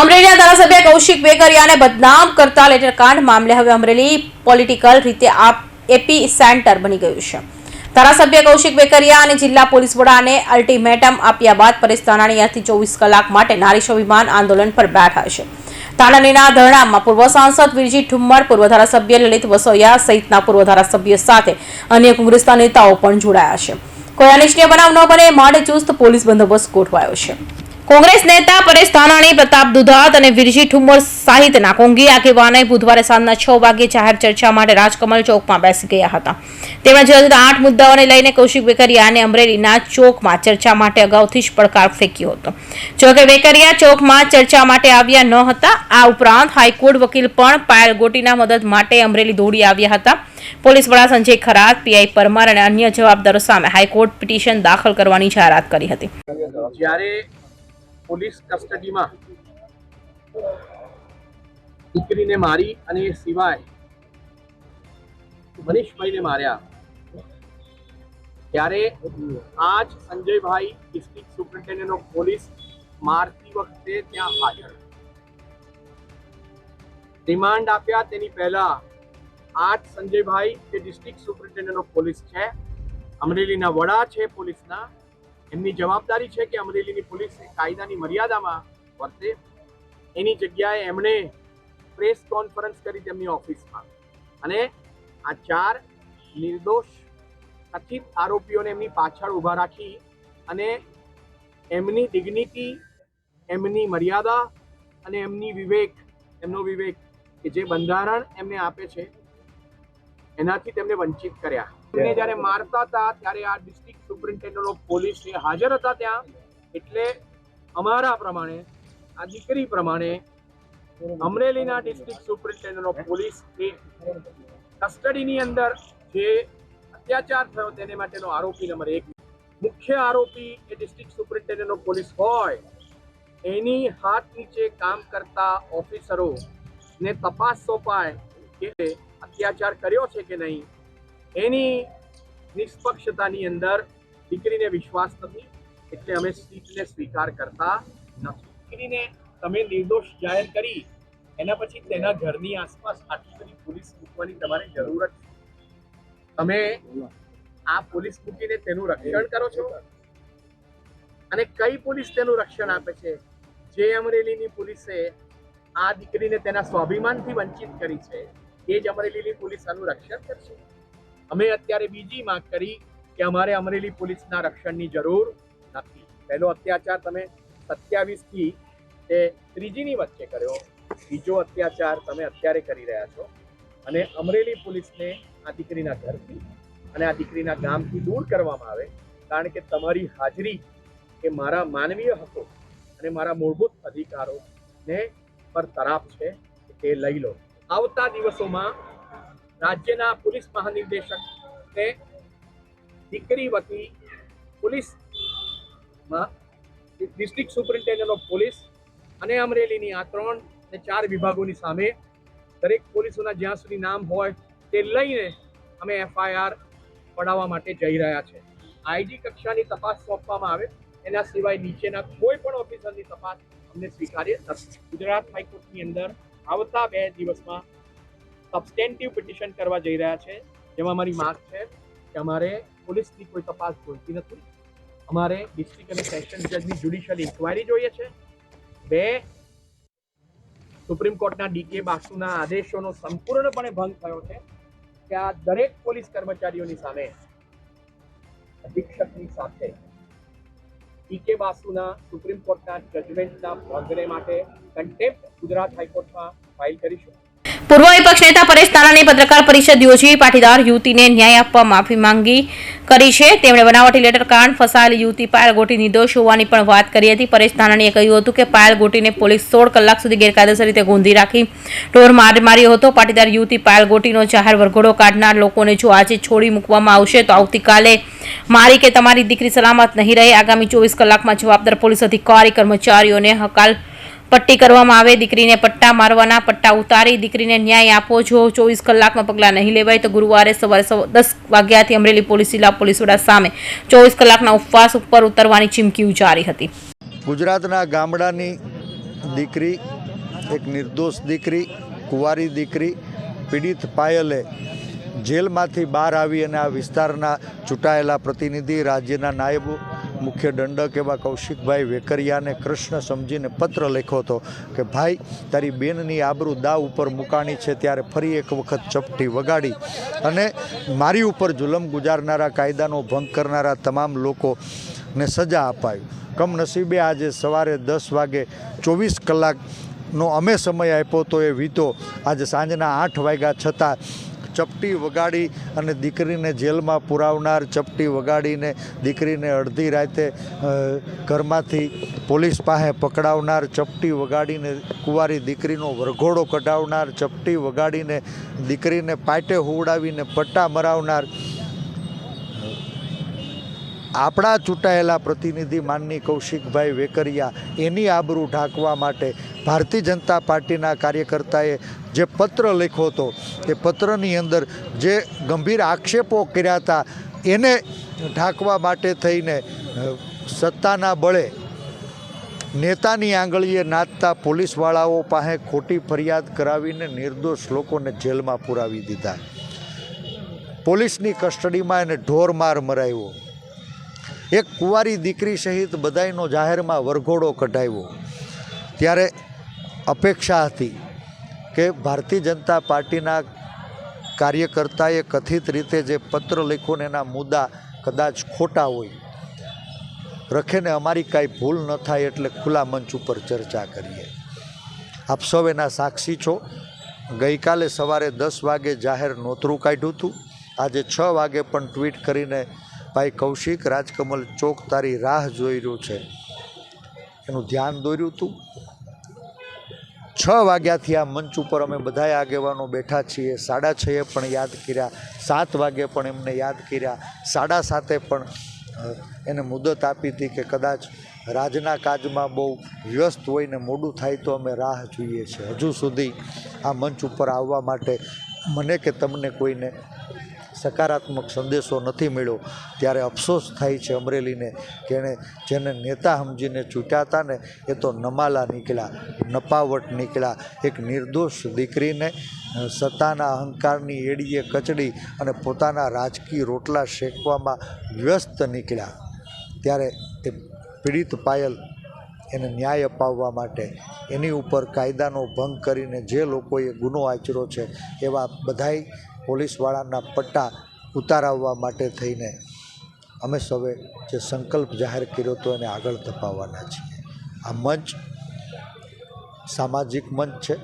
અમરેલીના ધારાસભ્ય કૌશિક વેકરિયાને બદનામ કરતા લેટરકાંડ મામલે હવે અમરેલી પોલિટિકલ રીતે એપી સેન્ટર બની ગયું છે. ધારાસભ્ય કૌશિક વેકરિયા અને જિલ્લા પોલીસ વડાને અલ્ટિમેટમ આપ્યા બાદ પરેશ ધાનાણી આજથી ચોવીસ કલાક માટે નારી સ્વાભિમાન આંદોલન પર બેઠા છે. તાણાનીના ધરણામાં પૂર્વ સાંસદ વિરજી ઠુમ્મર, પૂર્વ ધારાસભ્ય લલિત વસોયા સહિતના પૂર્વ ધારાસભ્ય સાથે અન્ય કોંગ્રેસના નેતાઓ પણ જોડાયા છે. કોઈ અનિચ્છનીય બનાવ ન બને માટે ચુસ્ત પોલીસ બંદોબસ્ત ગોઠવાયો છે. કોંગ્રેસ નેતા પરેશ ધાનાણી, પ્રતાપ દુધાત અને વિરજી ઠુમ્મર સહિતના કોંગી આગેવાને બુધવારે સાંજના છ વાગે જાહેર ચર્ચા માટે રાજકમલ ચોકમાં બેસી ગયા હતા. તેમાં જુદા જુદા આઠ મુદ્દાઓને લઈને કૌશિક વેકરિયાને અમરેલીના ચોકમાં ચર્ચા માટે અગાઉથી જ પડકાર ફેંક્યો હતો. જોકે વેકરિયા ચોકમાં ચર્ચા માટે આવ્યા ન હતા, આ ઉપરાંત હાઈકોર્ટ વકીલ પણ પાયલ ગોટીના મદદ માટે અમરેલી દોડી આવ્યા હતા. પોલીસ વડા સંજય ખરાત પીઆઈ પરમાર અને અન્ય જવાબદારો સામે હાઈકોર્ટ પિટિશન દાખલ કરવાની જાહેરાત કરી હતી. પોલીસ કસ્ટડીમાં દીકરીને મારી અને એ સિવાય મનીષભાઈને માર્યા. ત્યારે આજ સંજયભાઈ ડિસ્ટ્રિક્ટ સુપ્રિન્ટેન્ડન્ટ પોલીસ મારતી વખતે ત્યાં હાજર. રિમાન્ડ આપ્યા તેની પહેલા આજ સંજયભાઈ, જે ડિસ્ટ્રિક્ટ સુપ્રિન્ટેન્ડન્ટ ઓફ પોલીસ છે, અમરેલીના વડા છે પોલીસના એમની જવાબદારી છે કે અમરેલીની પોલીસ કાયદાની મર્યાદામાં વર્તે. એની જગ્યાએ એમણે પ્રેસ કોન્ફરન્સ કરી તેમની ઓફિસમાં. અને આ ચાર નિર્દોષ, કથિત આરોપીઓને એમની પાછળ ઊભા રાખી અને એમની ડિગ્નિટી એમની મર્યાદા અને એમની વિવેક, એમનો વિવેક કે જે બંધારણ એમને આપે છે, એનાથી તેમને વંચિત કર્યા. એમને જ્યારે મારતા હતા, ત્યારે આ ડિસ્ટ્રિક્ટ સુપ્રિન્ટેન્ડન્ટ ઓફ પોલીસ એ હાજર હતા ત્યાં, એટલે અમારા પ્રમાણે, આ દીકરી પ્રમાણે, અમરેલીના ડિસ્ટ્રિક્ટ સુપ્રિન્ટેન્ડન્ટ ઓફ પોલીસ એ કસ્ટડીની અંદર જે અત્યાચાર થયો તેને માટેનો આરોપી નંબર એક. મુખ્ય આરોપી એ ડિસ્ટ્રિક્ટ સુપ્રિન્ટેન્ડન્ટ ઓફ પોલીસ હોય, એની હાથ નીચે કામ કરતા ઓફિસરો ને તપાસ સોંપાય કે અત્યાચાર કર્યો છે કે નહીં એની નિષ્પક્ષતાની અંદર દીકરીને વિશ્વાસ નથી, એટલે અમે સીટને સ્વીકાર કરતા નથી. દીકરીને તમે નિર્દોષ જાહેર કરી, એના પછી તેના ઘરની આસપાસ આટલી બધી પોલીસ મૂકવાની તમારે જરૂર જ છે. તમે આ પોલીસ મૂકીને તેનું રક્ષણ કરો છો? અને કઈ પોલીસ તેનું રક્ષણ આપે છે? જે અમરેલીની પોલીસે આ દીકરીને તેના સ્વાભિમાનથી વંચિત કરી છે, એ જ અમરેલીની પોલીસ આનું રક્ષણ કરશે. અમે અત્યારે બીજી માંગ કરી કે અમારે અમરેલી પોલીસના રક્ષણની જરૂર નથી. પહેલો અત્યાચાર તમે સત્યાવીસથી તે ત્રીજીની વચ્ચે કર્યો. બીજો અત્યાચાર તમે અત્યારે કરી રહ્યા છો. અને અમરેલી પોલીસને આ દીકરીના ઘરથી અને આ દીકરીના ગામથી દૂર કરવામાં આવે, કારણ કે તમારી હાજરી એ મારા માનવીય હકો અને મારા મૂળભૂત અધિકારોને પર તરાપ છે તે લઈ લો. આવતા દિવસોમાં રાજ્યના પોલીસ મહાનિર્દેશકને દીકરી વતી પોલીસમાં ડિસ્ટ્રિક્ટ સુપરિન્ટેન્ડન્ટ ઓફ પોલીસ અને અમરેલીની આ ત્રણ ને ચાર વિભાગોની સામે દરેક પોલીસોના જ્યાં સુધી નામ હોય તે લઈને અમે એફઆઈઆર પડાવવા માટે જઈ રહ્યા છે. આઈજી કક્ષાની તપાસ સોંપવામાં આવે. એના સિવાય નીચેના કોઈ પણ ઓફિસરની તપાસ અમને સ્વીકાર્ય નથી. ગુજરાત હાઈકોર્ટની અંદર આવતા બે દિવસમાં સબસ્ટેન્ટિવ પિટિશન કરવા જઈ રહ્યા છે જેમાં મારી માંગ છે કે અમારે પોલીસની કોઈ તપાસ જોઈતી નથી. અમારે ડિસ્ટ્રિક્ટ અને સેશન જજની જ્યુડિશિયલ ઇન્કવાયરી જોઈએ છે. બે સુપ્રીમ કોર્ટના ડીકે બાસુના આદેશોનો સંપૂર્ણપણે ભંગ થયો છે કે આ દરેક પોલીસ કર્મચારીઓની સામે અધિક્ષકની સાથે ડીકે બાસુના સુપ્રીમ કોર્ટના જજમેન્ટના ભંગને માટે કન્ટેમ્પ્ટ ગુજરાત હાઈકોર્ટમાં ફાઇલ કરીશું. પૂર્વ વિપક્ષ નેતા પરેશ તારાણી પત્રકાર પરિષદ યોજી પાટીદાર યુવતીને ન્યાય આપવા માફી માંગી કરી છે. તેમણે બનાવટી લેટર કાંડ ફસાયેલી યુવતી પાયલ ગોટી નિર્દોષ હોવાની પણ વાત કરી હતી. પરેશ તારાણીએ કહ્યું હતું કે પાયલ ગોટીને પોલીસ સોળ કલાક સુધી ગેરકાયદેસર રીતે ગોંધી રાખી ઢોર માર માર્યો હતો. પાટીદાર યુવતી પાયલ ગોટીનો જાહેર વરઘોડો કાઢનાર લોકોને જો આજે છોડી મૂકવામાં આવશે તો આવતીકાલે મારી કે તમારી દીકરી સલામત નહીં રહે. આગામી ચોવીસ કલાકમાં જવાબદાર પોલીસ અધિકારી કર્મચારીઓને હકાલ પટ્ટી કરવામાં આવે, દીકરીને પટ્ટા મારવાના, પટ્ટા ઉતારી, દીકરીને ન્યાય આપો જો ચોવીસ કલાકમાં પગલાં નહીં લેવાય તો ગુરુવારે સવારે સવ- દસ વાગ્યાથી અમરેલી પોલીસ જિલ્લા પોલીસ વડા સામે ચોવીસ કલાકના ઉપવાસ ઉપર ઉતરવાની ચીમકી ઉચ્ચારી હતી. ગુજરાતના ગામડાની દીકરી, એક નિર્દોષ દીકરી, કુંવારી દીકરી, પીડિત પાયલે જેલમાંથી બહાર આવી અને આ વિસ્તારના ચૂંટાયેલા પ્રતિનિધિ, રાજ્યના નાયબ મુખ્ય દંડક એવા કૌશિકભાઈ વેકરિયાને કૃષ્ણ સમજીને પત્ર લખ્યો હતો કે, ભાઈ, તારી બેનની આબરૂ દાવ ઉપર મુકાણી છે, ત્યારે ફરી એક વખત ચપટી વગાડી અને મારી ઉપર જુલમ ગુજારનારા, કાયદાનો ભંગ કરનારા તમામ લોકોને સજા અપાયું કમનસીબે આજે સવારે દસ વાગે ચોવીસ કલાકનો અમે સમય આપ્યો તો એ વીતો. આજે સાંજના આઠ વાગ્યા છતાં ચપટી વગાડી અને દીકરીને જેલમાં પુરાવનાર, ચપટી વગાડીને દીકરીને અડધી રાતે ઘરમાંથી પોલીસ પાસે પકડાવનાર, ચપટી વગાડીને કુંવારી દીકરીનો વરઘોડો કઢાવનાર, ચપટી વગાડીને દીકરીને પાટે હુવડાવીને પટ્ટા મરાવનાર આપણા ચૂંટાયેલા પ્રતિનિધિ માનની કૌશિકભાઈ વેકરિયા એની આબરૂ ઢાંકવા માટે ભારતીય જનતા પાર્ટીના કાર્યકર્તાએ જે પત્ર લખ્યો હતો, એ પત્રની અંદર જે ગંભીર આક્ષેપો કર્યા હતા, એને ઢાંકવા માટે થઈને સત્તાના બળે નેતાની આંગળીએ નાચતા પોલીસવાળાઓ પાસે ખોટી ફરિયાદ કરાવીને નિર્દોષ લોકોને જેલમાં પુરાવી દીધા. પોલીસની કસ્ટડીમાં એને ઢોરમાર મરાવ્યો એક કુંવારી દીકરી સહિત બધાયનો જાહેરમાં વરઘોડો કઢાવ્યો. ત્યારે અપેક્ષા હતી કે ભારતીય જનતા પાર્ટીના કાર્યકર્તાએ કથિત રીતે જે પત્ર લખ્યો ને એના મુદ્દા કદાચ ખોટા હોય. રખેને અમારી કાંઈ ભૂલ ન થાય એટલે ખુલ્લા મંચ ઉપર ચર્ચા કરીએ. આપ સૌ એના સાક્ષી છો. ગઈકાલે સવારે દસ વાગે જાહેર નોતરું કાઢ્યું હતું. આજે છ વાગે પણ ટ્વીટ કરીને ભાઈ કૌશિક, રાજકમલ ચોક તારી રાહ જોઈ રહ્યું છે. એનું ધ્યાન દોર્યું હતું છ વાગ્યાથી આ મંચ ઉપર અમે બધા આગેવાનો બેઠા છીએ. સાડા છએ પણ યાદ કર્યા, સાત વાગે પણ એમને યાદ કર્યા. સાડા સાતે પણ એને મુદત આપી હતી કે કદાચ રાજના કાજમાં બહુ વ્યસ્ત હોય ને મોડું થાય તો અમે રાહ જોઈએ છીએ. હજુ સુધી આ મંચ ઉપર આવવા માટે મને કે તમને કોઈને સકારાત્મક સંદેશો નથી મળ્યો, ત્યારે અફસોસ થાય છે અમરેલીને કે એણે જેને નેતા સમજીને ચૂંટ્યા હતા ને, એ તો નમાલા નીકળ્યા, નપાવટ નીકળ્યા. એક નિર્દોષ દીકરીને સત્તાના અહંકારની એડીએ કચડી અને પોતાના રાજકીય રોટલા શેકવામાં વ્યસ્ત નીકળ્યા. ત્યારે એ પીડિત પાયલ એને ન્યાય અપાવવા માટે એની ઉપર કાયદાનો ભંગ કરીને જે લોકોએ ગુનો આચર્યો છે, એવા બધાય પોલીસવાળાના પટ્ટા ઉતારાવવા માટે થઈને અમે સૌએ જે સંકલ્પ જાહેર કર્યો હતો એને આગળ ધપાવવાના છીએ. આ મંચ સામાજિક મંચ છે,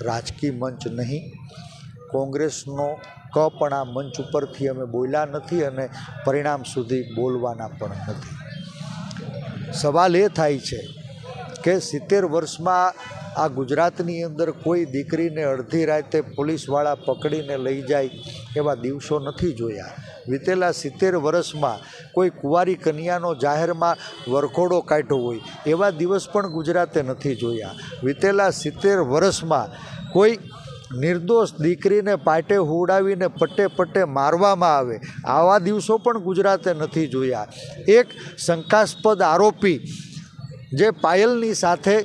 રાજકીય મંચ નહીં. કોંગ્રેસનો ક પણ આ મંચ ઉપરથી અમે બોલ્યા નથી અને પરિણામ સુધી બોલવાના પણ નથી. સવાલ એ થાય છે કે સિત્તેર વર્ષમાં આ ગુજરાતની અંદર કોઈ દીકરીને અડધી રાતે પોલીસવાળા પકડીને લઈ જાય એવા દિવસો નથી જોયા. વીતેલા સિત્તેર વર્ષમાં કોઈ કુંવારી કન્યાનો જાહેરમાં વરઘોડો કાઢ્યો હોય, એવા દિવસ પણ ગુજરાતે નથી જોયા. વીતેલા સિત્તેર વર્ષમાં કોઈ નિર્દોષ દીકરીને પાટે હુડાવીને પટ્ટે પટ્ટે મારવામાં આવે, આવા દિવસો પણ ગુજરાતે નથી જોયા. એક શંકાસ્પદ આરોપી જે પાયલની સાથે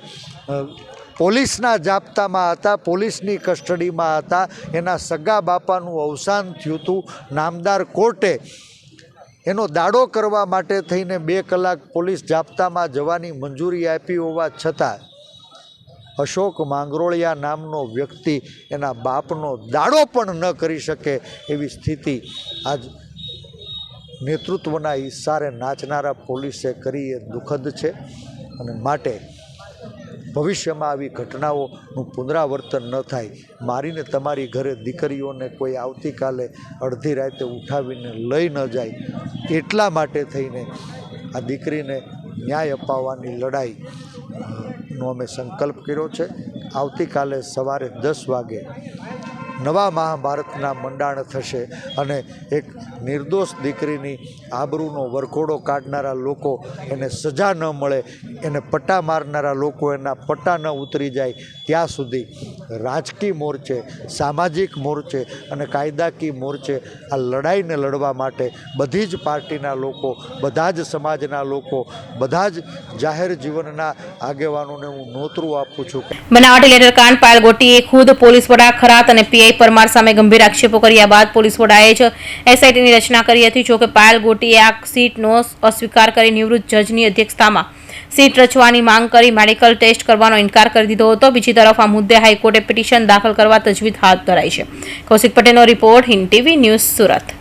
પોલીસના જાપ્તામાં હતા, પોલીસની કસ્ટડીમાં હતા. એના સગા બાપાનું અવસાન થયું હતું નામદાર કોર્ટે. એનો દાડો કરવા માટે થઈને બે કલાક પોલીસ જાપ્તામાં જવાની મંજૂરી આપી હોવા છતાં અશોક માંગરોળિયા નામનો વ્યક્તિ એના બાપનો દાડો પણ ન કરી શકે એવી સ્થિતિ આજ નેતૃત્વના ઈશારે નાચનારા પોલીસે કરી એ દુઃખદ છે અને માટે ભવિષ્યમાં આવી ઘટનાઓનું પુનરાવર્તન ન થાય. મારીને તમારી ઘરે દીકરીઓને કોઈ આવતીકાલે અડધી રાતે ઉઠાવીને લઈ ન જાય. એટલા માટે થઈને આ દીકરીને ન્યાય અપાવવાની લડાઈ નો અમે સંકલ્પ કર્યો છે. આવતીકાલે સવારે દસ વાગે નવા મહાભારતના મંડાણ થશે અને એક નિર્દોષ દીકરીની આબરૂનો વરઘોડો કાઢનારા લોકો એને સજા ન મળે, એને પટ્ટા મારનારા લોકો એના પટ્ટા ન ઉતરી જાય, ત્યાં સુધી રાજકીય મોરચે સામાજિક મોરચે અને કાયદાકીય મોરચે આ લડાઈને લડવા માટે બધી જ પાર્ટીના લોકો, બધા જ સમાજના લોકો, બધા જ જાહેર જીવનના આગેવાનોને હું નોતરું આપું છું. બનાવટી લેટર કાંડ, પાયલ ગોટીએ ખુદ પોલીસ વડા ખરાત અને પરમાર સામે ગંભીર આક્ષેપો કર્યા બાદ પોલીસ વડાએ જ એસઆઈટીની રચના કરી હતી. જોકે પાયલ ગોટીએ આ સીટનો અસ્વીકાર કરી નિવૃત્ત જજની અધ્યક્ષતામાં સીટ રચવાની માંગ કરી મેડિકલ ટેસ્ટ કરવાનો ઇનકાર કરી દીધો હતો. બીજી તરફ આ મુદ્દે હાઈકોર્ટે પિટિશન દાખલ કરવા તજવીજ હાથ ધરાઈ છે. કૌશિક પટેલનો report Hind TV news Surat.